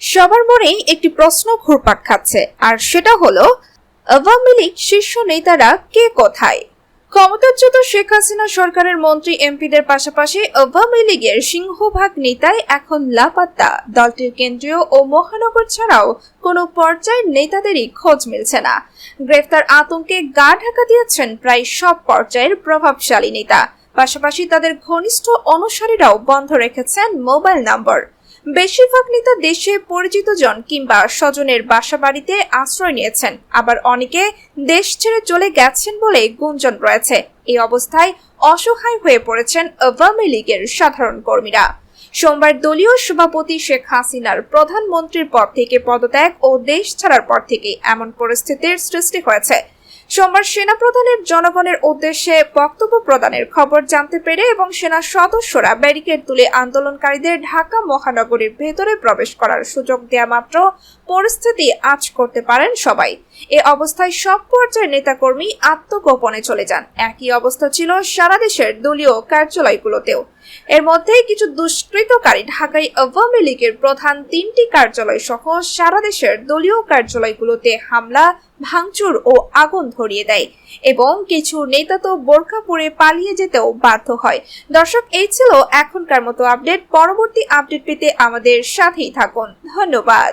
সবার মনেই একটি প্রশ্ন ঘুরপাক খাচ্ছে, আর সেটা হলো, আওয়ামী লীগ শীর্ষ নেতারা কে কোথায়? ক্ষমতাচ্যুত শেখ হাসিনা সরকারের মন্ত্রী এমপিদের পাশাপাশি আওয়ামী লীগের সিংহভাগ নেতাই এখন লাপাত্তা। দলটির কেন্দ্রীয় ও মহানগর ছাড়াও কোনো পর্যায়ের নেতাদেরই খোঁজ মিলছে না। গ্রেফতার আতঙ্কে গা ঢাকা দিয়েছেন প্রায় সব পর্যায়ের প্রভাবশালী নেতা। পাশাপাশি তাদের ঘনিষ্ঠ অনুসারীরাও বন্ধ রেখেছেন মোবাইল নম্বর। বেশিরভাগ নেতা দেশে পরিচিত জন কিংবা স্বজনের বাসা বাড়িতে আশ্রয় নিয়েছেন। আবার অনেকে দেশ ছেড়ে চলে গেছেন বলে গুঞ্জন রয়েছে। এই অবস্থায় অসহায় হয়ে পড়েছেন আওয়ামী লীগের সাধারণ কর্মীরা। সোমবার দলীয় সভাপতি শেখ হাসিনার প্রধানমন্ত্রীর পদ থেকে পদত্যাগ ও দেশ ছাড়ার পর থেকে এমন পরিস্থিতির সৃষ্টি হয়েছে। সোমবার সেনাপ্রধানের জনগণের উদ্দেশ্যে বক্তব্য প্রদানের খবর জানতে পেরে এবং সেনা সদস্যরা ব্যারিকেড তুলে আন্দোলনকারীদের ঢাকা মহানগরীর ভেতরে প্রবেশ করার সুযোগ দেয়া মাত্র পরিস্থিতি আজ করতে পারেন সবাই। এ অবস্থায় সব পর্যায়ের নেতাকর্মী আত্মগোপনে চলে যান। একই অবস্থা ছিল সারা দেশের দলীয় কার্যালয়গুলোতেও। এর মধ্যে কিছু দুষ্কৃতকারী ঢাকায় আওয়ামী লীগের প্রধান তিনটি কার্যালয় সহ সারা দেশের দলীয় কার্যালয়গুলোতে হামলা, ভাঙচুর ও আগুন ধরিয়ে দেয় এবং কিছু নেতা তো বোরখা পরে পালিয়ে যেতেও বাধ্য হয়। দর্শক, এই ছিল এখনকার মতো আপডেট। পরবর্তী আপডেট পেতে আমাদের সাথেই থাকুন। ধন্যবাদ।